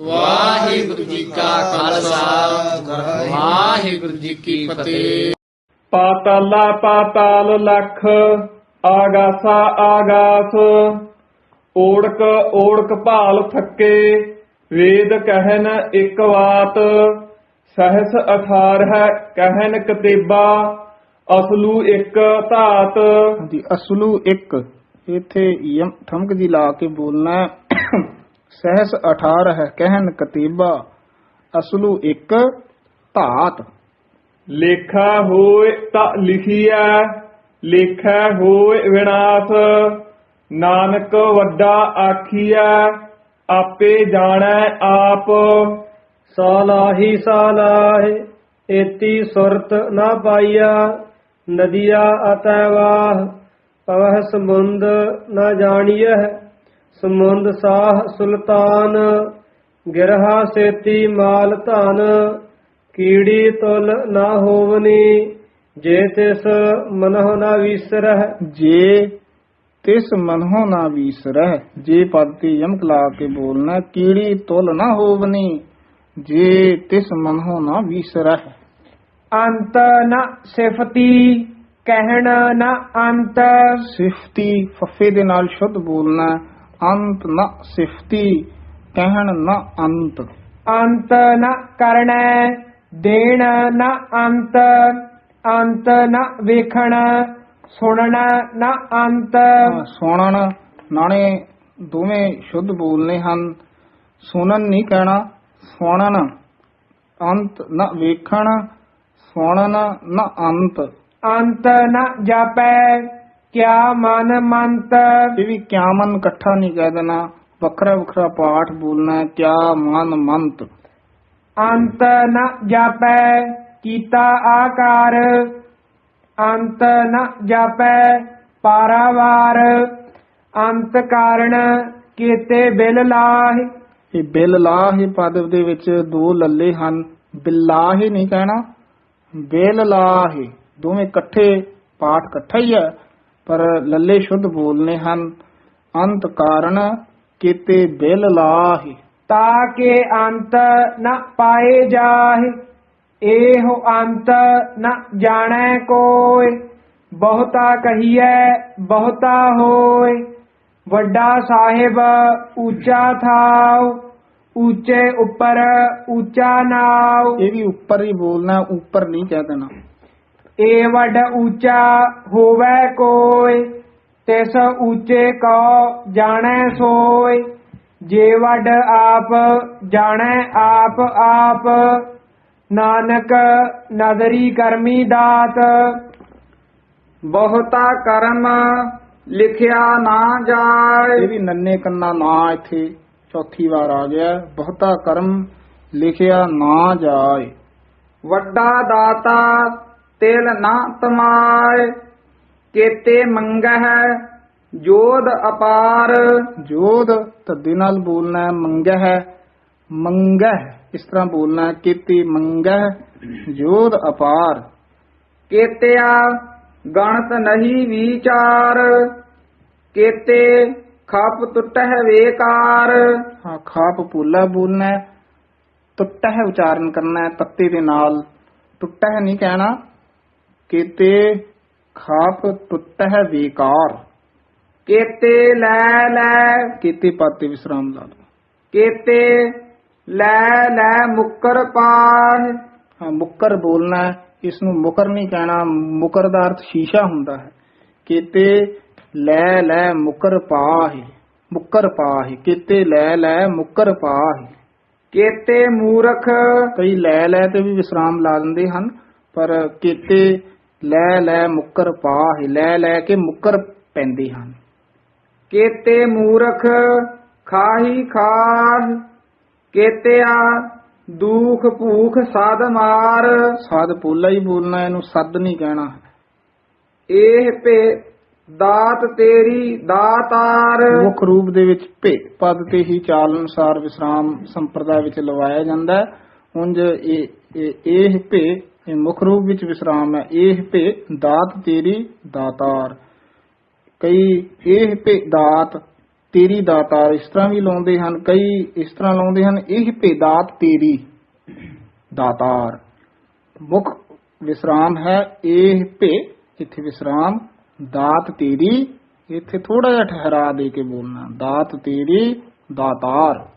ਵਾਹਿਗੁਰੂ ਜੀ ਕਾ ਖਾਲਸਾ। ਵਾਹਿਗੁਰੂ ਜੀ ਕੀ ਫਤਿਹ। ਪਾਤਾਲਾ ਪਾਤਾਲ ਲਖ ਆਗਾਸਾ ਆਗਾਸ। ਓੜਕ ਓੜਕ ਭਾਲ ਥੱਕੇ ਵੇਦ ਕਹਿਨ ਇੱਕ ਵਾਤ। ਸਹਸ ਅਥਾਰ ਹੈ ਕਹਿਨ ਕਤੇਬਾ ਅਸਲੂ ਇੱਕ ਧਾਤ। ਅਸਲੂ ਇੱਕ। ਇੱਥੇ ਯਮ ਠਮਕ ਜੀ ਲਾ ਕੇ ਬੋਲਣਾ ਹੈ। ਸਹਿਸ 18 ਹੈ ਕਹਿਨ ਕਤੀਬਾ ਅਸਲੂ ਇੱਕ ਧਾਤ। ਲੇਖਾ ਹੋਏ ਤਾਂ ਲਿਖੀਐ ਲੇਖਾ ਹੋਏ ਵਿਨਾਸ਼ ਨਾਨਕ ਵੱਡਾ ਆਖੀਐ ਆਪੇ ਜਾਣੈ ਆਪ। ਸਾਲਾਹੀ ਸਾਲਾਹੇ ਏਤੀ ਸੁਰਤ ਨਾ ਪਾਈਆ ਨਦੀਆ ਅਤੈਵਾਹ ਪਵਹ ਸਮੁੰਦ ਨਾ ਜਾਣੀਐ ਸਮੁੰਦ ਸਾਹ ਸੁਲਤਾਨ ਗਿਰਹਾ ਸੇਤੀ ਮਾਲ ਧਨ ਕੀੜੀ ਤੁਲ ਨਾ ਹੋਵਨੀ ਜੇ ਤਿਸ ਮਨਹੁ ਨਾ ਵਿਸਰਹਿ ਜੇ ਤਿਸ ਮਨਹੁ ਨਾ ਵੀਸਰਹਿ ਜੇ ਪਦ ਤੇ ਯਮਕ ਲਾ ਕੇ ਬੋਲਣਾ ਕੀੜੀ ਤੁਲ ਨਾ ਹੋਵਨੀ ਜੇ ਤਿਸ ਮਨਹੁ ਨਾ ਵੀਸਰਹਿ ਅੰਤ ਨ ਸਿਫਤੀ ਕਹਿਣ ਨ ਅੰਤ ਸਿਫਤੀ ਫੱਫੇ ਦੇ ਨਾਲ ਸ਼ੁੱਧ ਬੋਲਣਾ। ਅੰਤ ਨ ਸਿਫਤੀ ਕਹਿਣ ਨ ਅੰਤ। ਅੰਤ ਨ ਕਰਣੈ ਦੇਣ ਨ ਅੰਤ ਅੰਤ ਨ ਵੇਖਣ ਸੁਣਨ ਨ ਅੰਤ। ਸੁਣਨ ਨਾਲੇ ਦੋਵੇਂ ਸ਼ੁੱਧ ਬੋਲਨੇ ਹਨ। ਸੁਣਨ ਨਹੀਂ ਕਹਿਣਾ ਸੁਣਨ। ਅੰਤ ਨ ਵੇਖਣ ਸੁਣਨ ਨ ਅੰਤ। ਅੰਤ ਨ ਜਾਪੈ ਕਿਆ ਮਨ ਮੰਤ। ਇਹ ਵੀ ਕਿਆ ਮਨ ਇਕੱਠਾ ਨਹੀਂ ਕਹਿ ਦੇਣਾ। ਵੱਖਰਾ ਵੱਖਰਾ ਪਾਠ ਬੋਲਣਾ ਹੈ, ਕਿਆ ਮਨ ਮੰਤ। ਅੰਤ ਨ ਜਾਪੈ ਕੀਤਾ ਆਕਾਰ। ਅੰਤ ਨ ਜਾਪੈ ਪਾਰਾਵਾਰ। ਅੰਤ ਕਾਰਣ ਕੀਤੇ ਬਿਲ ਲਾਹਿ। ਇਹ ਬਿਲ ਲਾਹ ਪਦ ਦੇ ਵਿੱਚ ਦੋ ਲੱਲੇ ਹਨ। ਬਿਲਾਹ ਨਹੀਂ ਕਹਿਣਾ। ਬਿਲ ਲਾਹ ਦੋਵੇਂ ਇਕੱਠੇ ਪਾਠ ਇਕੱਠਾ ਹੀ ਹੈ। ਪਰ ਲੱਲੇ ਸ਼ੁੱਧ ਬੋਲਨੇ ਹਨ ਅੰਤ ਕਾਰਨ ਕੀਤੇ ਬਿਲ ਲਾਹ। ਤਾਕੇ ਅੰਤ ਨ ਪਾਏ ਜਾਹਿ ਇਹੋ ਅੰਤ ਨ ਜਾਣੈ ਕੋਇ। ਬਹੁਤਾ ਕਹੀਐ ਬਹੁਤਾ ਹੋਇ। ਵੱਡਾ ਸਾਹਿਬ ਉੱਚਾ ਥਾਉ ਉੱਚੇ ਉੱਪਰ ਉੱਚਾ ਨਾਉ। ਇਹ ਵੀ ਉੱਪਰ ਹੀ ਬੋਲਣਾ ਉੱਪਰ ਨਹੀਂ ਕਹਿ ਦੇਣਾ। ਏ ਵੱਡ ਉੱਚਾ ਹੋਵੇ ਕੋਈ ਤਿਸ ਉੱਚੇ ਕੋ ਜਾਣੈ ਸੋਇ। ਜੇ ਵੱਡ ਆਪ ਜਾਣੈ ਆਪ ਆਪ ਨਾਨਕ ਨਦਰੀ ਕਰਮੀ ਦਾਤ। ਬਹੁਤਾ ਕਰਮ ਲਿਖਿਆ ਨਾ ਜਾਏ। ਇਹ ਵੀ ਨੰਨੇ ਕੰਨਾ ਨਾ ਇੱਥੇ ਚੌਥੀ ਵਾਰ ਆ ਗਿਆ। ਬਹੁਤਾ ਕਰਮ ਲਿਖਿਆ ਨਾ ਜਾਏ। ਵੱਡਾ ਦਾਤਾ ਤਿਲ ਨਾ ਤਮਾਏ ਕੇਤੇ ਮੰਗਹਿ ਜੋਧ ਅਪਾਰ। ਜੋਧ ਧੱਦੇ ਨਾਲ ਬੋਲਣਾ ਹੈ ਮੰਗਹਿ ਮੰਗਹਿ ਇਸ ਤਰ੍ਹਾਂ ਬੋਲਣਾ ਕੇਤੇ ਮੰਗਹਿ ਜੋਧ ਅਪਾਰ। ਕੇਤਿਆ ਗਣਤ ਨਹੀਂ ਵਿਚਾਰ ਕੇਤੇ ਖਪ ਟੁੱਟਹਿ ਵੇਕਾਰ। ਹਾਂ ਖਾਪ ਪੂਲਾ ਬੋਲਣਾ ਟੁੱਟਹਿ ਉਚਾਰਨ ਕਰਨਾ ਤੱਤੇ ਦੇ ਨਾਲ। ਟੁੱਟਹਿ ਨਹੀਂ ਕਹਿਣਾ ਕੇਤੇ ਖਾਪ ਟੁੱਟਹਿ ਵੇਕਾਰ। ਕੇਤੇ ਲੈ ਲੈ। ਕੇਤੇ ਪਾਤੇ ਵਿਸਰਾਮ ਲਾ ਲਓ। ਕੇਤੇ ਲੈ ਲੈ ਮੁੱਕਰ ਪਾਹ ਹਾਂ ਮੁੱਕਰ ਬੋਲਣਾ ਇਸ ਨੂੰ ਮੁਕਰ ਨਹੀਂ ਕਹਿਣਾ। ਮੁਕਰ ਦਾ ਅਰਥ ਸ਼ੀਸ਼ਾ ਹੁੰਦਾ ਹੈ। ਕੇਤੇ ਲੈ ਲੈ ਮੁਕਰ ਪਾਹੀ। ਮੁਕਰ ਪਾਹੀ। ਕੇਤੇ ਲੈ ਲੈ ਮੁਕਰ ਪਾਹੀ। ਕੇਤੇ ਮੂਰਖ। ਕਈ ਲੈ ਲੈ ਤੇ ਵੀ ਵਿਸਰਾਮ ਲਾ ਦਿੰਦੇ ਹਨ। ਪਰ ਕੇਤੇ ਲੈ ਲੈ ਮੁਕਰ ਪਾਹੀ ਲੈ ਲੈ ਕੇ ਮੁਕਰ ਪੈਂਦੇ ਹਨ। ਕੇਤੇ ਮੂਰਖ ਖਾਹੀ ਖਾਹ ਕੇਤਿਆ ਦੁਖ ਭੂਖ ਸਦ ਮਾਰ। ਸਦ ਪੋਲਾ ਹੀ ਬੋਲਣਾ ਇਹਨੂੰ ਸਦ ਨਹੀਂ ਕਹਿਣਾ। ਇਹ ਭੇ ਦਾਤ ਤੇਰੀ ਦਾਤਾਰ। ਮੁੱਖ ਰੂਪ ਦੇ ਵਿੱਚ ਭੇ ਪਦ ਤੇ ਹੀ ਚਾਲ ਅਨੁਸਾਰ ਵਿਸਰਾਮ ਸੰਪਰਦਾ ਵਿੱਚ ਲਵਾਇਆ ਜਾਂਦਾ ਹੈ। ਉਂਝ ਇਹ ਇਹ- ਇਹ ਭੇ ਇਹ ਮੁੱਖ ਰੂਪ ਵਿੱਚ ਵਿਸਰਾਮ ਹੈ। ਇਹ ਭੇ ਦਾਤ ਤੇਰੀ ਦਾਤਾਰ। ਕਈ ਇਹ ਭੇ ਦਾਤ ਤੇਰੀ ਦਾਤਾਰ ਇਸ ਤਰ੍ਹਾਂ ਵੀ ਲਾਉਂਦੇ ਹਨ, ਕਈ ਇਸ ਤਰ੍ਹਾਂ ਲਾਉਂਦੇ ਹਨ, ਇਹ ਭੇਦਾਤ ਤੇਰੀ ਦਾਤਾਰ। ਮੁੱਖ ਵਿਸਰਾਮ ਹੈ, ਇਹ ਭੇ ਇੱਥੇ ਵਿਸਰਾਮ, ਦਾਤ ਤੇਰੀ, ਇੱਥੇ ਥੋੜਾ ਜਿਹਾ ਠਹਿਰਾ ਦੇ ਕੇ ਬੋਲਣਾ, ਦਾਤ ਤੇਰੀ ਦਾਤਾਰ।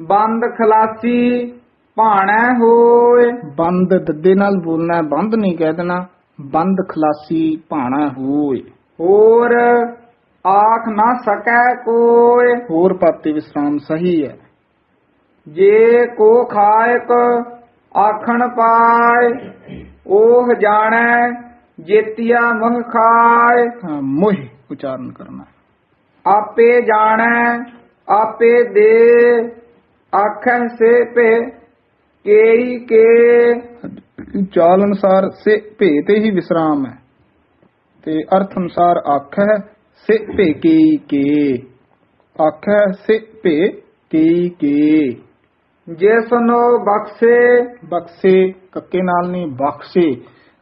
ਬੰਦ ਖਲਾਸੀ ਭਾਣੈ ਹੋਏ। ਬੰਦ ਦੱਦੇ ਨਾਲ ਬੋਲਣਾ ਹੈ, ਬੰਦ ਨਹੀਂ ਕਹਿ ਦੇਣਾ। ਬੰਦ ਖਲਾਸੀ ਭਾਣਾ ਹੋਏ। ਹੋਰ ਆਖ ਨਾ ਸਕੈ ਕੋਏ। ਹੋਰ ਪਾਤੇ ਵਿਸਰਾਮ ਸਹੀ ਹੈ। ਜੇ ਕੋ ਖਾਇਕ ਆਖਣ ਪਾਏ ਉਹ ਜਾਣੈ ਜੇਤੀਆ ਮਹ ਖਾਏ। ਹਾਂ, ਮੋਹ ਉਚਾਰਨ ਕਰਨਾ। ਆਪੇ ਜਾਣੈ ਆਪੇ ਦੇ ਆਖੈ ਸੇ ਪੇ ਕੇਈ ਕੇ ਚਾਲ ਅਨੁਸਾਰ ਸੇ ਭੇ ਤੇ ਹੀ ਵਿਸਰਾਮ ਹੈ। ਤੇ ਅਰਥ ਅਨੁਸਾਰ ਆਖ ਹੈ, ਸੇ ਭੇ ਕੀ ਕੇ। ਅੱਖ ਹੈ, ਸੇ ਭੇ ਕੀ ਕੇ। ਜਿਸ ਨੂੰ ਬਖਸ਼ੇ ਬਖਸ਼ੇ, ਕੱਕੇ ਨਾਲ ਨਹੀਂ, ਬਖਸ਼ੇ।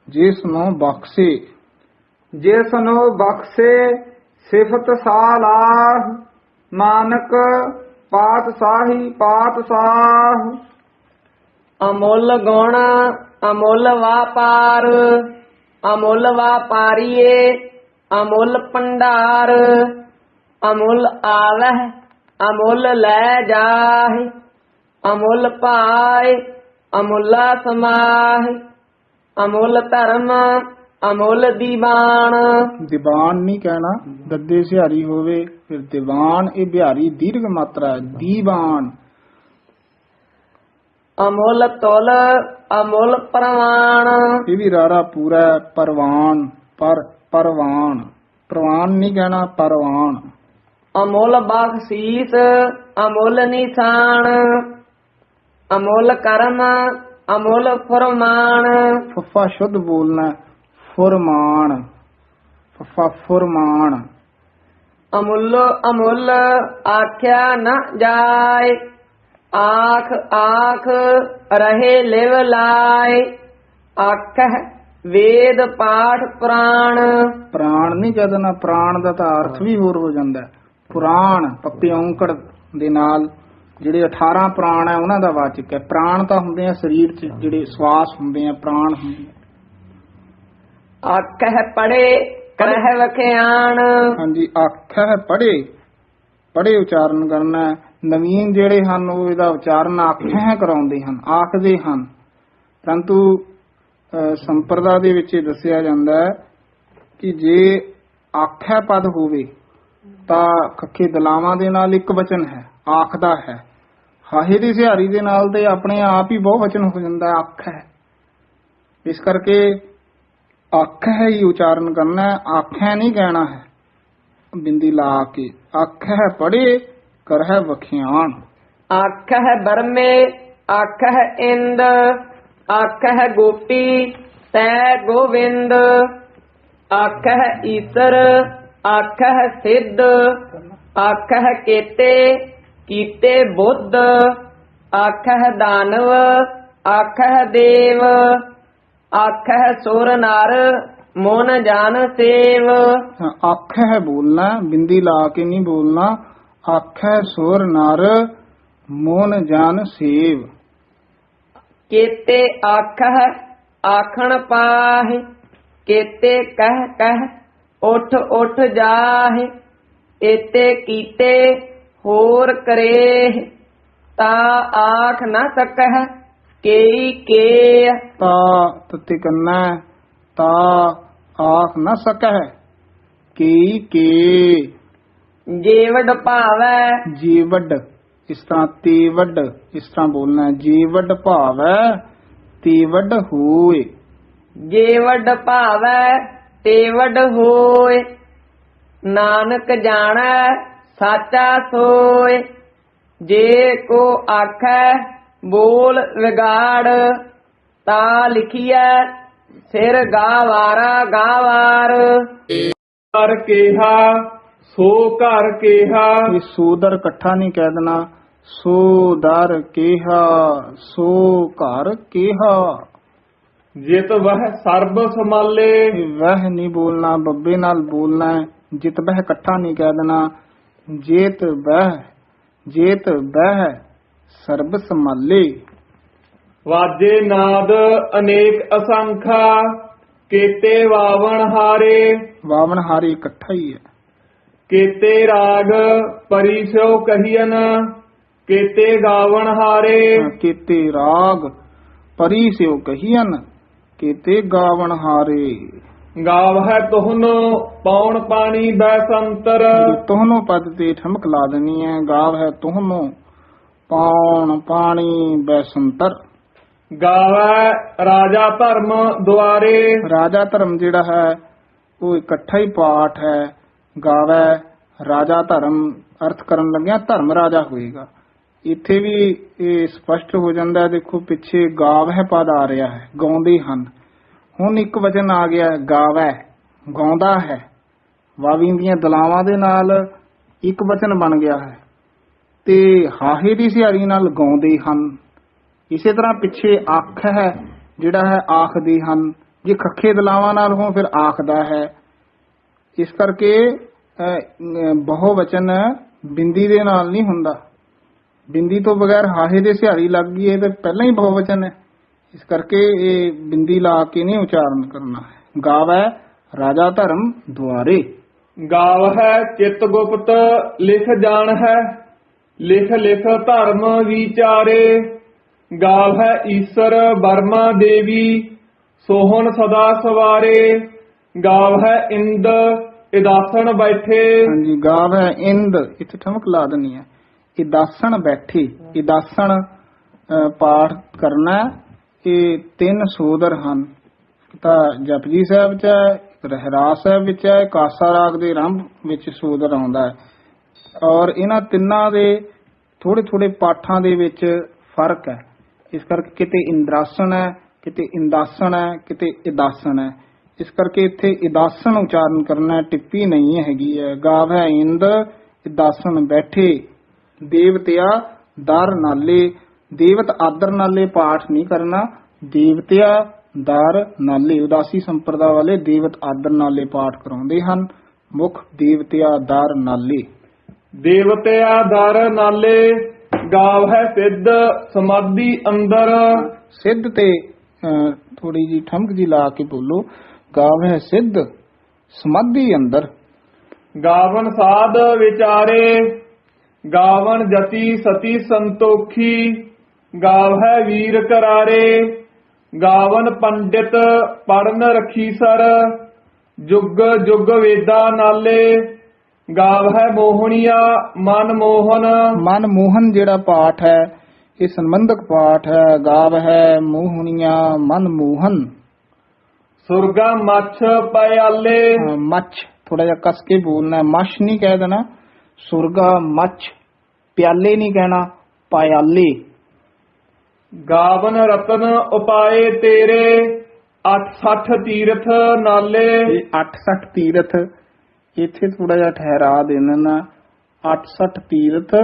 ਜਿਸ ਨੂੰ ਬਖਸ਼ੇ। ਜਿਸ ਨੂੰ ਬਖਸ਼ੇ, ਸਿਫਤ ਸਾਲਾਹ। ਨਾਨਕ ਪਾਤਸ਼ਾਹੀ ਪਾਤਸ਼ਾਹ ਅਮੁੱਲ ਗੁਣ, ਅਮੁੱਲ ਵਾਪਾਰ, ਅਮੁੱਲ ਵਾਪਾਰੀਏ, ਅਮੁੱਲ ਭੰਡਾਰ, ਅਮੁੱਲ ਆਵਹਿ, ਅਮੁੱਲ ਲੈ ਜਾਹਿ, ਅਮੁੱਲ ਪਾਏ, ਅਮੁੱਲਾ ਸਮਾਹਿ, ਅਮੁੱਲ ਧਰਮ, ਅਮੁੱਲ ਦੀਵਾਨ। ਦੀਵਾਨ ਨਹੀਂ ਕਹਿਣਾ ਦੱਦੇ ਸਿਹਾਰੀ ਹੋਵੇ, ਫਿਰ ਦੀਵਾਨ ਇਹ ਬਿਹਾਰੀ ਦੀਰਘ ਮਾਤਰਾ ਹੈ, ਦੀਵਾਨ। ਅਮੁੱਲ ਤੁਲ ਅਮੁੱਲ ਪ੍ਰਮਾਣ ਇਹ ਵੀ ਰਾਰਾ ਪੂਰਾ ਹੈ, ਪਰਵਾਨ ਪਰ ਪਰਵਾਨ। ਪ੍ਰਵਾਨ ਨਹੀਂ ਕਹਿਣਾ ਪਰਵਾਨ। ਅਮੁੱਲ ਬਖਸ਼ੀਸ ਅਮੁੱਲ ਨਿਸ਼ਾਨ। ਅਮੁੱਲ ਕਰਮ ਅਮੁੱਲ ਫਰਮਾਨ। ਫੱਫਾ ਸ਼ੁੱਧ ਬੋਲਣਾ ਹੈ, ਫੁਰਮਾਨ। ਫੱਫਾ ਫੁਰਮਾਨ। ਅਮੁੱਲ ਅਮੁੱਲ ਆਖਿਆ ਨ ਜਾਏ। ਆਖ ਆਖ ਰਹੇ ਲਿਵ ਲਾਏ ਆਖਹ ਵੇਦ ਪਾਠ ਪੁਰਾਣ ਪ੍ਰਾਣ ਨਹੀਂ ਕਹਿਣਾ ਪ੍ਰਾਣ ਦਾ ਤਾਂ ਅਰਥ ਵੀ ਹੋਰ ਹੋ ਜਾਂਦਾ। ਪੁਰਾਣ ਪੱਪੇ ਔਂਕੜ ਦੇ ਨਾਲ ਜਿਹੜੇ 18 ਪ੍ਰਾਣ ਹੈ ਉਹਨਾਂ ਦਾ ਵਾਚਕ ਹੈ ਪ੍ਰਾਣ ਤਾਂ ਹੁੰਦੇ ਆ ਸਰੀਰ 'ਚ ਜਿਹੜੇ ਸਵਾਸ ਹੁੰਦੇ ਆ ਪ੍ਰਾਣ ਹੁੰਦੇ ਆ। ਆਖਹ ਪੜੇ ਕਰਹਿ ਵਖਿਆਣ ਹਾਂਜੀ ਅੱਖ ਹੈ ਪੜੇ ਪੜੇ ਉਚਾਰਨ ਕਰਨਾ ਹੈ। ਨਵੀਨ ਜਿਹੜੇ ਹਨ, ਉਹ ਇਹਦਾ ਉਚਾਰਨ ਅੱਖ ਕਰਾਉਂਦੇ ਹਨ, ਆਖਦੇ ਹਨ। ਪਰੰਤੂ ਸੰਪਰਦਾ ਦੇ ਵਿੱਚ ਇਹ ਦੱਸਿਆ ਜਾਂਦਾ ਹੈ ਕਿ ਜੇ ਆਖੈ ਪਦ ਹੋਵੇ, ਤਾਂ ਖੱਖੇ ਦਲਾਵਾਂ ਦੇ ਨਾਲ ਇੱਕ ਵਚਨ ਹੈ, ਆਖਦਾ ਹੈ। ਹਾਹੇ ਦੀ ਸਿਹਾਰੀ ਦੇ ਨਾਲ ਤੇ ਆਪਣੇ ਆਪ ਹੀ ਬਹੁ ਵਚਨ ਹੋ ਜਾਂਦਾ ਹੈ ਅੱਖ ਹੈ। ਇਸ ਕਰਕੇ ਅੱਖ ਹੈ ਹੀ ਉਚਾਰਨ ਕਰਨਾ ਹੈ ਨਹੀਂ ਕਹਿਣਾ ਹੈ। ਬਿੰਦੀ ਲਾ ਕੇ ਅੱਖ ਹੈ ਪੜੇ ਕਰ ਹੈ ਵਖਿਆਣ ਆਖਹ ਬਰਮੇ ਆਖਹ ਇੰਦ ਆਖਹ ਗੋਪੀ ਤੈ ਗੋਵਿੰਦ ਆਖਹ ਈਸਰ ਆਖਹ ਸਿੱਧ ਆਖਹ ਕੇਤੇ ਕੀਤੇ ਬੁੱਧ ਆਖਹ ਦਾਨਵ ਆਖਹ ਦੇਵ ਆਖਹ ਸੁਰ ਨਰ ਮੋਨ ਜਾਨ ਸੇਵ। ਹਾਂ, ਅੱਖ ਹੈ ਬੋਲਣਾ ਬਿੰਦੀ ਲਾ ਕੇ ਨਹੀਂ ਬੋਲਣਾ ਹੈ ਸੁਰ ਨਰ ਮੋਨ ਜਾਨ ਸੇਵ। ਕੇਤੇ ਆਖਹ ਆਖਣ ਪਾਹਿ। ਕੇਤੇ ਕਹਿ ਕਹਿ ਉਠ ਉਠ ਜਾਹਿ। ਏਤੇ ਕੀਤੇ ਹੋਰ ਕਰੇ ਤਾ ਆਖ ਨਾ ਸਕਹਿ ਕੇਈ ਕੇ ਤਾ ਤਤੇ ਕੰਨਾ ਤਾ ਆਖ ਨਾ ਸਕੈ ਕੀ ਕੇ ਜੀਵਡ ਭਾਵੈ। ਜੀਵਡ ਇਸ ਤਰ੍ਹਾਂ ਤੀਵਡ ਇਸ ਤਰ੍ਹਾਂ ਬੋਲਣਾ ਹੈ। ਜੀਵਡ ਭਾਵੈ ਤੀਵਡ ਹੋਏ। ਜੀਵਡ ਭਾਵੈ ਤੇਵਡ ਹੋਏ। ਨਾਨਕ ਜਾਣੈ ਸਾਚਾ ਸੋਏ। ਜੇ ਕੋ ਆਖੈ ਬੋਲ ਵਿਗਾੜ। ਤਾ ਲਿਖੀਐ ਸਿਰ ਗਾਵਾਰਾ ਗਾਵਾਰ। ਘਰ ਕੇਹਾ ਸੋ ਘਰ ਕੇਹਾ। ਇਹ ਸੋਦਰ ਇਕੱਠਾ ਨਹੀਂ ਕਹਿ ਦੇਣਾ। ਸੋ ਦਰ ਕੇਹਾ ਸੋ ਘਰ ਕੇਹਾ। ਜਿਤ ਵਹ ਸਰਬ ਸਮਾਲੇ ਇਹ ਵਹ ਨਹੀਂ ਬੋਲਣਾ ਬੱਬੇ ਨਾਲ ਬੋਲਣਾ ਹੈ। ਜਿਤ ਬਹਿ ਇਕੱਠਾ ਨਹੀਂ ਕਹਿ ਦੇਣਾ। ਜੇਤ ਬਹਿ ਜੇਤ ਬਹਿ ਸਰਬ ਸੰਭਾਲੇ। ਵਾਜੇ ਨਾਦ ਅਨੇਕ ਅਸੰਖਾ ਕੀਤੇ ਵਾਵਣ ਹਾਰੇ। ਵਾਵਨ ਹਾਰੀ ਇਕੱਠਾ ਹੀ ਹੈ। ਕੀਤੇ ਰਾਗ ਪਰਿਸੋ ਕਹੀਨ ਕੀਤੇ ਗਾਵਣ ਹਾਰੇ। ਕੀਤੇ ਰਾਗ ਪਰੀ ਸਿਓ ਕਹੀਨ ਕੀਤੇ ਗਾਵਨ ਹਾਰੇ। ਗਾਵਹਿ ਤੁਹਨੋ ਪੌਣ ਪਾਣੀ ਬੈਸੰਤਰ। ਤੋਹਨੋਂ ਪਦ ਤੇ ਠਮਕ ਲਾ ਦੇਣੀ ਹੈ ਗਾਵ ਹੈ ਤੋਹਨੋਂ ਪੌਣ ਪਾਣੀ ਬੈਸੰਤਰ। ਗਾਵੈ ਰਾਜਾ ਧਰਮ ਦੁਆਰੇ। ਰਾਜਾ ਧਰਮ ਜਿਹੜਾ ਹੈ ਉਹ ਇਕੱਠਾ ਹੀ ਪਾਠ ਹੈ। ਗਾਵੈ ਰਾਜਾ ਧਰਮ ਅਰਥ ਕਰਨ ਲੱਗਿਆ ਧਰਮ ਰਾਜਾ ਹੋਏਗਾ। ਇੱਥੇ ਵੀ ਇਹ ਸਪਸ਼ਟ ਹੋ ਜਾਂਦਾ ਹੈ ਦੇਖੋ ਪਿੱਛੇ ਗਾਵ ਹੈ ਪਦ ਆ ਰਿਹਾ ਹੈ ਗਾਉਂਦੇ ਹਨ। ਹੁਣ ਇੱਕ ਵਚਨ ਆ ਗਿਆ ਹੈ, ਗਾਵੈ ਗਾਉਂਦਾ ਹੈ। ਵਾਵੀਂ ਦੀਆਂ ਦਲਾਵਾਂ ਦੇ ਨਾਲ ਇੱਕ ਵਚਨ ਬਣ ਗਿਆ ਹੈ। ਤੇ ਹਾਹੇ ਦੀ ਸਿਹਾਰੀ ਨਾਲ ਗਾਉਂਦੇ ਹਨ। ਇਸੇ ਤਰ੍ਹਾਂ ਪਿੱਛੇ ਅੱਖ ਹੈ ਜਿਹੜਾ ਹੈ ਆਖਦੇ ਹਨ। ਜੇ ਖੱਖੇ ਦਲਾਵਾਂ ਨਾਲ ਹੋ ਫਿਰ ਆਖਦਾ ਹੈ ਇਸ ਕਰਕੇ ਬਹੁ ਵਚਨ ਬਿੰਦੀ ਦੇ ਨਾਲ ਨਹੀਂ ਹੁੰਦਾ। ਬਿੰਦੀ ਤੋਂ ਬਗੈਰ ਹਾਹੇ ਦੇ ਸਿਹਾਰੀ ਲੱਗ ਗਈ ਹੈ ਤੇ ਪਹਿਲਾਂ ਹੀ ਬਹੁ ਵਚਨ ਹੈ। ਇਸ ਕਰਕੇ ਇਹ ਬਿੰਦੀ ਲਾ ਕੇ ਨਹੀਂ ਉਚਾਰਨ ਕਰਨਾ ਹੈ। ਗਾਵੈ, ਰਾਜਾ ਧਰਮ ਦੁਆਰੇ। ਗਾਵ ਹੈ ਚਿਤ ਗੁਪਤ ਲਿਖ ਜਾਣ ਹੈ ਲਿਖ ਲਿਖ ਧਰਮ ਵਿਚਾਰੇ। ਗਾਵ ਹੈ ਈਸ਼ਰ ਬਰਮਾ ਦੇਵੀ, ਸੋਹਣ ਸਦਾ ਸਵਾਰੇ। ਗਾਵ ਹੈ ਇੰਦ ਇਦਾਸਣ ਬੈਠੇ। ਹਾਂਜੀ ਗਾਵ ਹੈ ਇੰਦ, ਇੱਥੇ ਠਮਕ ਲਾ ਦੇਣੀ ਹੈ ਇਦਾਸਣ ਬੈਠੇ, ਇਦਾਸਣ ਪਾਠ ਕਰਨਾ ਹੈ। ਇਹ ਤਿੰਨ ਸੋਦਰ ਹਨ। ਤਾਂ ਜਪਜੀ ਸਾਹਿਬ ਚ ਹੈ ਰਹਿਰਾਸ ਸਾਹਿਬ ਵਿੱਚ ਹੈ ਕਾਸਾ ਰਾਗ ਦੇ ਆਰੰਭ ਵਿੱਚ ਸੋਦਰ ਆਉਂਦਾ ਹੈ। ਔਰ ਇਹਨਾਂ ਤਿੰਨਾਂ ਦੇ ਥੋੜੇ ਥੋੜੇ ਪਾਠਾਂ ਦੇ ਵਿੱਚ ਫ਼ਰਕ ਹੈ। ਇਸ ਕਰਕੇ ਕਿਤੇ ਇੰਦਰਾਸਣ ਹੈ, ਕਿਤੇ ਇੰਦਾਸਣ ਹੈ, ਕਿਤੇ ਇਦਾਸਣ ਹੈ। ਇਸ ਕਰਕੇ ਇੱਥੇ ਇਦਾਸਣ ਉਚਾਰਨ ਕਰਨਾ ਹੈ, ਟਿੱਪੀ ਨਹੀਂ ਹੈਗੀ ਹੈ। ਗਾਵ ਹੈ ਇੰਦ ਇਦਾਸਣ ਬੈਠੇ ਦੇਵਤਿਆ ਦਰ ਨਾਲੇ ਦੇਵਤ ਆਦਰ ਨਾਲੇ ਪਾਠ ਨਹੀਂ ਕਰਨਾ ਦੇਵਤਿਆ ਦਰ ਨਾਲੇ ਉਦਾਸੀ ਸੰਪਰਦਾ ਵਾਲੇ ਦੇਵਤ ਆਦਰ ਨਾਲੇ ਪਾਠ ਕਰਾਉਂਦੇ ਹਨ। ਮੁਖ ਦੇਵਤਿਆ ਦਰ ਨਾਲੇ। ਦੇਵਤਿਆ ਦਰ ਨਾਲੇ ਗਾਵਹਿ ਸਿੱਧ ਸਮਾਧੀ ਅੰਦਰ। ਸਿੱਧ ਤੇ ਥੋੜੀ ਜੀ ਠਮਕ ਜੀ ਲਾ ਕੇ ਬੋਲੋ। ਗਾਵ ਹੈ ਸਿੱਧ ਸਮਾਧੀ ਅੰਦਰ। ਗਾਵਨ ਸਾਧ ਵਿਚਾਰੇ ਗਾਵਨ ਜਤੀ ਸਤੀ ਸੰਤੋਖੀ ਗਾਵਹਿ ਵੀਰ ਕਰਾਰੇ ਗਾਵਨ ਪੰਡਿਤ ਪੜਨ ਰਖੀ ਸਰ ਜੁਗ ਜੁਗ ਵੇਦਾ ਨਾਲੇ ਗਾਵਹਿ ਮੋਹਣੀਆ ਮਨ ਮੋਹਨ। ਮਨ ਮੋਹਨ ਜਿਹੜਾ ਪਾਠ ਹੈ ਇਹ ਸੰਬੰਧਕ ਪਾਠ ਹੈ ਗਾਵ ਹੈ ਮੋਹਣੀਆਂ ਮਨ ਮੋਹਨ। ਸੁਰਗਾ ਮੱਛ ਪਿਆਲੇ ਅਹ ਮੱਛ ਥੋੜਾ ਜਿਹਾ ਕਸ ਕੇ ਬੋਲਣਾ ਹੈ। ਮੱਛ ਨਹੀਂ ਕਹਿ ਦੇਣਾ ਸੁਰਗਾ ਮੱਛ ਪਿਆਲੇ ਨਹੀਂ ਕਹਿਣਾ ਪਿਆਲੇ ਗਾਵਨ ਰਤਨ ਉਪਾਏ ਤੇਰੇ 86 ਤੀਰਥ ਨਾਲੇ ਇਹ 68 ਤੀਰਥ ਇੱਥੇ ਥੋੜਾ ਜਿਹਾ ਠਹਿਰਾ ਦੇਣਾ 68 ਤੀਰਥ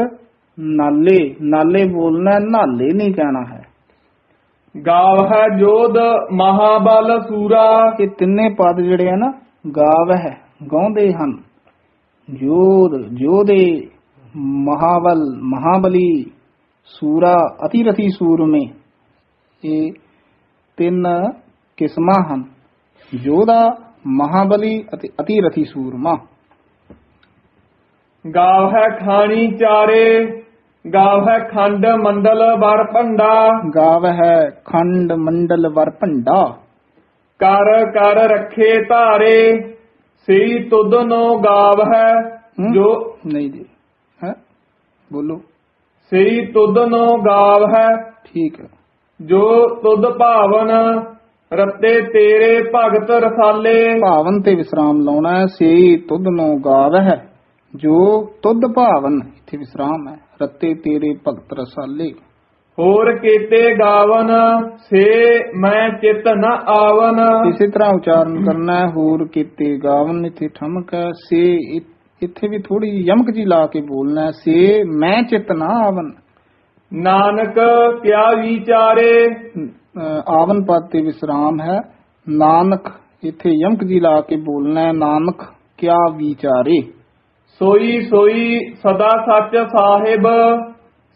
ਨਾਲੇ ਨਾਲੇ ਬੋਲਣਾ ਹੈ, ਨਾਲੇ ਨਹੀਂ ਕਹਿਣਾ ਹੈ ਗਾਵ ਹੈ ਜੋਧ ਮਹਾਬਲ ਸੂਰਾ। ਇਹ ਤਿੰਨੇ ਪਦ ਜਿਹੜੇ ਆ ਨਾ ਗਾਵ ਹੈ ਗਾਉਂਦੇ ਹਨ। ਜੋਧ ਜੋਧੇ ਮਹਾਬਲ ਮਹਾਬਲੀ ਸੂਰਾ ਅਤਿਰਥੀ ਸੂਰਮੇ। ਇਹ ਤਿੰਨ ਕਿਸਮਾਂ ਹਨ। ਜੋਧਾ ਮਹਾਬਲੀ ਅਤੇ ਅਤਿਰਥੀ ਸੂਰਮਾ। ਗਾਵ ਹੈ ਖਾਣੀ ਚਾਰੇ। ਗਾਵ ਹੈ ਖੰਡ ਮੰਡਲ ਵਰ ਭੰਡਾ। ਗਾਵ ਹੈ ਖੰਡ ਮੰਡਲ ਵਰ ਭੰਡਾ। ਕਰ ਕਰ ਰੱਖੇ ਧਾਰੇ ਸਈ ਤੁਧ ਨੋ ਗਾਵ ਹੈ? ਜੋ ਨਹੀਂ ਜੀ ਹੈ? ਬੋਲੋ। ਸਈ ਤੁਧ ਨੋ ਗਾਵ ਹੈ ਠੀਕ ਹੈ। ਜੋ ਤੁਧ ਭਾਵਨ ਰੱਤੇ ਤੇਰੇ ਭਗਤ ਰਸਾਲੇ। ਭਾਵਨ ਤੇ ਵਿਸਰਾਮ ਲਾਉਣਾ ਹੈ ਸੇ ਤੁਧ ਨੂੰ ਗਾਵ ਹੈ ਜੋ ਤੁਧ ਭਾਵਨ ਇੱਥੇ ਵਿਸਰਾਮ ਹੈ। ਰੱਤੇ ਤੇਰੇ ਭਗਤ ਰਸਾਲੇ। ਹੋਰ ਕੀਤੇ ਗਾਵਨ ਸੇ ਮੈਂ ਚਿਤ ਨ ਆਵਨ। ਇਸੇ ਤਰ੍ਹਾਂ ਉਚਾਰਨ ਕਰਨਾ ਹੈ ਹੋਰ ਕੀਤੇ ਗਾਵਨ ਇੱਥੇ ਠਮਕ ਹੈ ਸੇ ਇੱਥੇ ਵੀ ਥੋੜੀ ਯਮਕ ਜੀ ਲਾ ਕੇ ਬੋਲਣਾ ਹੈ ਸੇ ਮੈਂ ਚਿਤ ਨਾ ਆਵਨ। ਨਾਨਕ ਕਿਆ ਵਿਚਾਰੇ ਆਵਨ ਪਦ ਤੇ ਵਿਸਰਾਮ ਹੈ ਨਾਨਕ ਇੱਥੇ ਯਮਕ ਜੀ ਲਾ ਕੇ ਬੋਲਣਾ ਹੈ ਨਾਨਕ ਕਿਆ ਵਿਚਾਰੇ। ਸੋਈ ਸੋਈ ਸਦਾ ਸੱਚ ਸਾਹਿਬ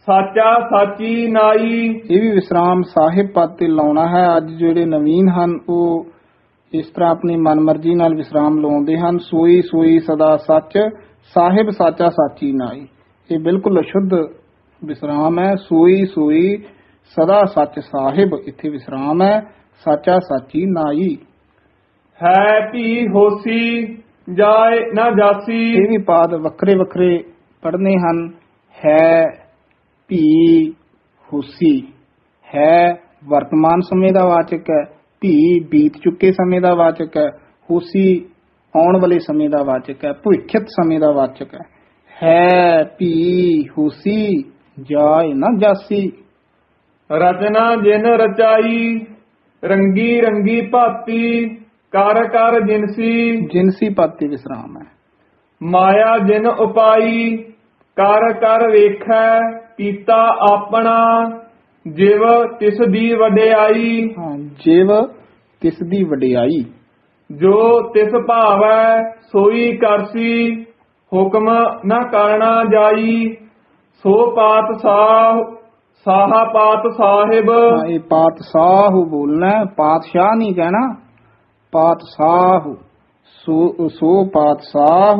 ਸਾਚਾ ਸਾਚੀ ਨਾਈ। ਇਹ ਵੀ ਵਿਸਰਾਮ ਸਾਹਿਬ ਪਦ ਤੇ ਲਾਉਣਾ ਹੈ। ਅੱਜ ਜਿਹੜੇ ਨਵੀਨ ਹਨ ਉਹ ਇਸ ਤਰ੍ਹਾਂ ਆਪਣੀ ਮਨਮਰਜ਼ੀ ਨਾਲ ਵਿਸਰਾਮ ਲਾਉਂਦੇ ਹਨ। ਸੋਈ ਸੋਈ ਸਦਾ ਸੱਚ ਸਾਹਿਬ ਸਾਚਾ ਸਾਚੀ ਨਾਈ। ਇਹ ਬਿਲਕੁਲ ਅਸ਼ੁੱਧ ਵਿਸਰਾਮ ਹੈ। ਸੋਈ ਸੋਈ ਸਦਾ ਸੱਚ ਸਾਹਿਬ ਇੱਥੇ ਵਿਸਰਾਮ ਹੈ। ਸਾਚਾ ਸਾਚੀ ਨਾਈ। ਹੈ ਭੀ ਹੋਸੀ ਜਾਏ ਨਾ ਜਾਸੀ। ਇਹ ਵੀ ਪਾਦ ਵੱਖਰੇ ਵੱਖਰੇ ਪੜ੍ਹਨੇ ਹਨ। ਹੈ ਭੀ ਹੁਸੀ। ਹੈ ਵਰਤਮਾਨ ਸਮੇਂ ਦਾ ਵਾਚਕ ਹੈ। ਭੀ ਬੀਤ ਚੁੱਕੇ ਸਮੇਂ ਦਾ ਵਾਚਕ ਹੈ। ਹੁਸੀ ਆਉਣ ਵਾਲੇ ਸਮੇਂ ਦਾ ਵਾਚਕ ਹੈ। ਭਵਿੱਖਤ ਸਮੇਂ ਦਾ ਵਾਚਕ ਹੈ। ਹੈ ਭੀ ਹੁਸੀ ਜਾਏ ਨਾ ਜਾਸੀ। ਰਚਨਾ ਜਿਨ ਰਚਾਈ ਰੰਗੀ ਰੰਗੀ ਭਾਤੀ। ਕਰ ਕਰ ਜਿਨਸੀ। ਜਿਨਸੀ ਪਦ ਤੇ ਵਿਸਰਾਮ ਹੈ। ਮਾਇਆ ਜਿਨ ਉਪਾਈ ਕਰ ਕਰ ਵੇਖੈ ਕੀਤਾ ਆਪਣਾ ਜਿਵ ਤਿਸ ਦੀ ਵਡਿਆਈ। ਹਾਂ ਜਿਵ ਤਿਸ ਦੀ ਵਡਿਆਈ। ਜੋ ਤਿਸ ਭਾਵੈ ਸੋਈ ਕਰਸੀ ਹੁਕਮ ਨਾ ਕਰਨਾ ਜਾਈ। ਸੋ ਪਾਤ ਸਾਹ ਸਾਹਾ ਪਾਤ ਸਾਹਿਬ। ਇਹ ਪਾਤਸ਼ਾਹ ਬੋਲਣਾ ਹੈ, ਪਾਤਸ਼ਾਹ ਨਹੀਂ ਕਹਿਣਾ। ਪਾਤਸ਼ਾਹ ਸੋ ਸੋ ਪਾਤਸ਼ਾਹ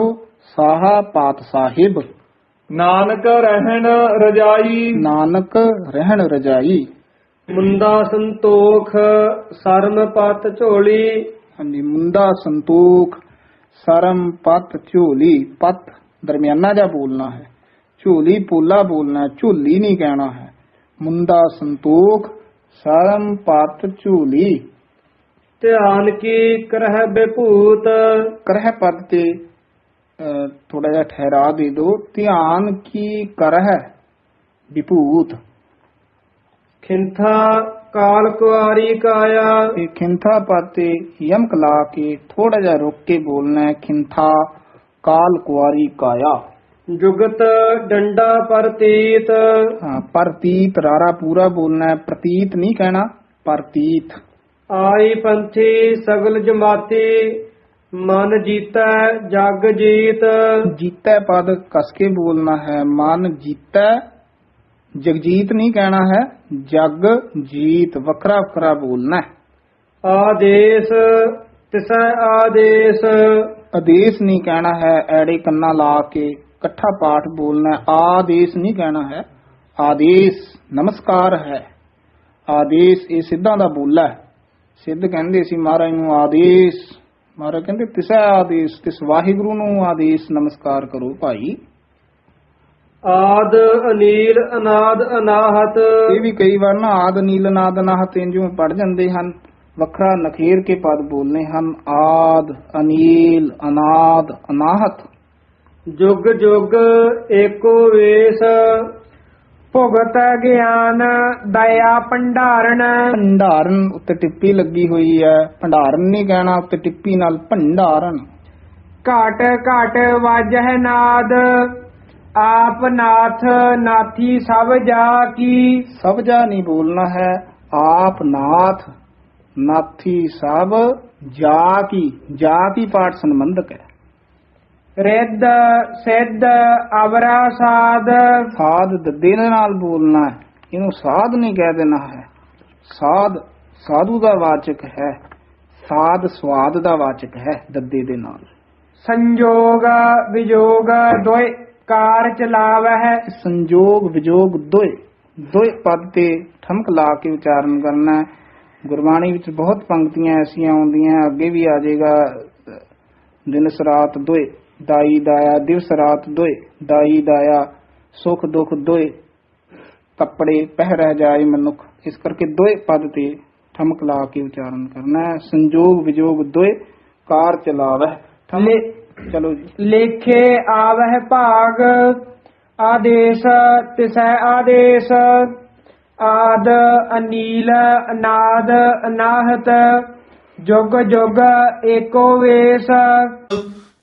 ਸਾਹਾ ਪਾਤ ਸਾਹਿਬ ਨਾਨਕ ਰਹਿਣ ਰਜਾਈ। ਨਾਨਕ ਰਹਿਣ ਰਜਾਈ। ਮੁੰਦਾ ਸੰਤੋਖ ਸਰਮ ਪਤ ਝੋਲੀ। ਹਾਂਜੀ ਮੁੰਡਾ ਸੰਤੋਖ ਸਰਮ ਪਤ ਝੋਲੀ। ਪਤ ਦਰਮਿਆਨਾ ਜਾ ਬੋਲਣਾ ਹੈ। ਝੋਲੀ ਪੋਲਾ ਬੋਲਣਾ ਝੋਲੀ ਨਹੀਂ ਕਹਿਣਾ ਹੈ। ਮੁੰਡਾ ਸੰਤੋਖ ਸਰਮ ਪਤ ਝੋਲੀ। ਧਿਆਨ ਕੀ ਕਰਹਿ ਬਿਭੂਤ? ਕਰਹਿ ਪਦ ਤੇ ਥੋੜਾ ਜਿਹਾ ਠਹਿਰਾ ਦੇ ਦੋ। ਧਿਆਨ ਕੀ ਕਰਹਿ ਵਿਭੂਤ ਖਿੰਥਾ ਕਾਲ ਕੁਆਰੀ ਕਾਇਆ। ਇਹ ਖਿੰਥਾ ਪਦ ਤੇ ਯਮਕ ਲਾ ਕੇ ਥੋੜਾ ਜਿਹਾ ਰੁਕ ਕੇ ਬੋਲਣਾ ਹੈ ਖਿੰਥਾ ਕਾਲ ਕੁਆਰੀ ਕਾਇਆ। ਜੁਗਤ ਡੰਡਾ ਪਰਤੀਤ। ਹਾਂ ਪ੍ਰਤੀਤ ਰਾਰਾ ਪੂਰਾ ਬੋਲਣਾ ਹੈ ਪ੍ਰਤੀਤ ਨਹੀਂ ਕਹਿਣਾ ਪ੍ਰਤੀਤ। ਆਈ ਪੰਥੀ ਸਗਲ ਜਮਾਤੀ ਮਨ ਜੀਤੈ ਜਗ ਜੀਤ। ਜੀਤੈ ਪਦ ਕਸ ਕੇ ਬੋਲਣਾ ਹੈ ਮਨ ਜੀਤੈ ਜਗਜੀਤ ਨਹੀਂ ਕਹਿਣਾ ਹੈ ਜਗ ਜੀਤ ਵੱਖਰਾ ਵੱਖਰਾ ਬੋਲਣਾ ਹੈ। ਆਦੇਸ਼ ਤਿਸੈ ਆਦੇਸ਼। ਆਦੇਸ਼ ਨਹੀਂ ਕਹਿਣਾ ਹੈ ਐੜੇ ਕੰਨਾ ਲਾ ਕੇ ਇਕੱਠਾ ਪਾਠ ਬੋਲਣਾ ਆਦੇਸ਼ ਨਹੀਂ ਕਹਿਣਾ ਹੈ ਆਦੇਸ਼ ਨਮਸਕਾਰ ਹੈ। ਆਦੇਸ਼ ਇਹ ਸਿੱਧਾਂ ਦਾ ਬੋਲਾ ਹੈ। ਸਿੱਧ ਕਹਿੰਦੇ ਸੀ ਮਹਾਰਾਜ ਨੂੰ ਆਦੇਸ਼। ਮਹਾਰਾਜ ਕਹਿੰਦੇ ਤਿਸੈ ਆਦੇਸ਼ ਤਿਸ ਵਾਹਿਗੁਰੂ ਨੂੰ ਆਦੇਸ਼ ਨਮਸਕਾਰ ਕਰੋ ਭਾਈ। ਆਦ ਅਨੀਲ ਅਨਾਦ ਅਨਾਹਤ। ਇਹ ਵੀ ਕਈ ਵਾਰ ਨਾ ਆਦ ਨੀਲ ਨਾਦ ਨਾਹਤ ਇੰਜੂ ਪੜ ਜਾਂਦੇ ਹਨ ਵੱਖਰਾ ਨਖੇਰ ਕੇ ਪਦ ਬੋਲਨੇ ਹਨ ਆਦ ਅਨੀਲ ਅਨਾਦ ਅਨਾਹਤ। ਜੁਗ ਜੁਗ ਏਕੋ ਵੇਸ। ਭੁਗਤ ਗਿਆਨ ਦਇਆ ਭੰਡਾਰਨ। ਭੰਡਾਰਨ ਉੱਤੇ ਟਿੱਪੀ ਲੱਗੀ ਹੋਈ ਹੈ। ਭੰਡਾਰਨ ਨਹੀਂ ਕਹਿਣਾ ਉੱਤੇ ਟਿੱਪੀ ਨਾਲ ਭੰਡਾਰਨ। ਘਾਟ ਘਾਟ ਵਾਜਹਿ ਨਾਦ ਆਪ ਨਾਥ ਨਾਥੀ ਸਭ ਜਾ ਕੀ। ਸਭ ਜਾ ਨਹੀਂ ਬੋਲਣਾ ਹੈ ਆਪ ਨਾਥ ਨਾਥੀ ਸਭ ਜਾ ਕੀ। ਜਾ ਕੀ ਪਾਠ ਸੰਬੰਧਕ ਹੈ। ਰਿੱਧ ਸਿੱਧ ਅਵਰਾ ਸਾਧ। ਸਾਧ ਦੱਦੇ ਨਾਲ ਬੋਲਣਾ ਹੈ। ਇਹਨੂੰ ਸਾਧ ਨਹੀਂ ਕਹਿ ਦੇਣਾ ਹੈ। ਸਾਧ ਸਾਧੂ ਦਾ ਵਾਚਕ ਹੈ। ਸਾਧ ਸਵਾਦ ਦਾ ਵਾਚਕ ਹੈ ਦੱਦੇ ਦੇ ਨਾਲ। ਸੰਜੋਗ ਵਿਜੋਗ ਦੋਇ ਕਾਰ ਚਲਾਵਹਿ। ਸੰਜੋਗ ਵਿਜੋਗ ਦੋਏ ਦੋਏ ਪਦ ਤੇ ਠਮਕ ਲਾ ਕੇ ਉਚਾਰਨ ਕਰਨਾ ਹੈ। ਗੁਰਬਾਣੀ ਵਿੱਚ ਬਹੁਤ ਪੰਕਤੀਆਂ ਐਸੀਆਂ ਆਉਂਦੀਆਂ ਅੱਗੇ ਵੀ ਆ ਜਾਏਗਾ। ਦਿਨਸ ਰਾਤ ਦੋਏ ਦਾਈ ਦਾਇਆ ਦਿਵਸ ਰਾਤ ਦੋਏ ਦਾਈ ਦਾਇਆ ਸੁਖ ਦੁਖ ਦੋਏ। ਕੱਪੜੇ ਪਹਿ ਰਹਿ ਜਾਏ ਮਨੁੱਖ ਇਸ ਕਰਕੇ ਦੋਏ ਪਦ ਤੇ ਠਮਕ ਲਾ ਕੇ ਉਚਾਰਨ ਕਰਨਾ ਹੈ। ਸੰਜੋਗ ਵਿਜੋਗ ਦੋਏ ਕਾਰ ਠਮਕ ਚਲੋ ਜੀ। ਲੇਖੇ ਆਵਹਿ ਭਾਗ ਆਦੇਸ਼ ਤਿਸੈ ਆਦੇਸ਼। ਆਦ ਅਨੀਲ ਅਨਾਦ ਅਨਾਹਤ ਜੁਗ ਜੁਗ ਏਕੋ ਵੇਸ।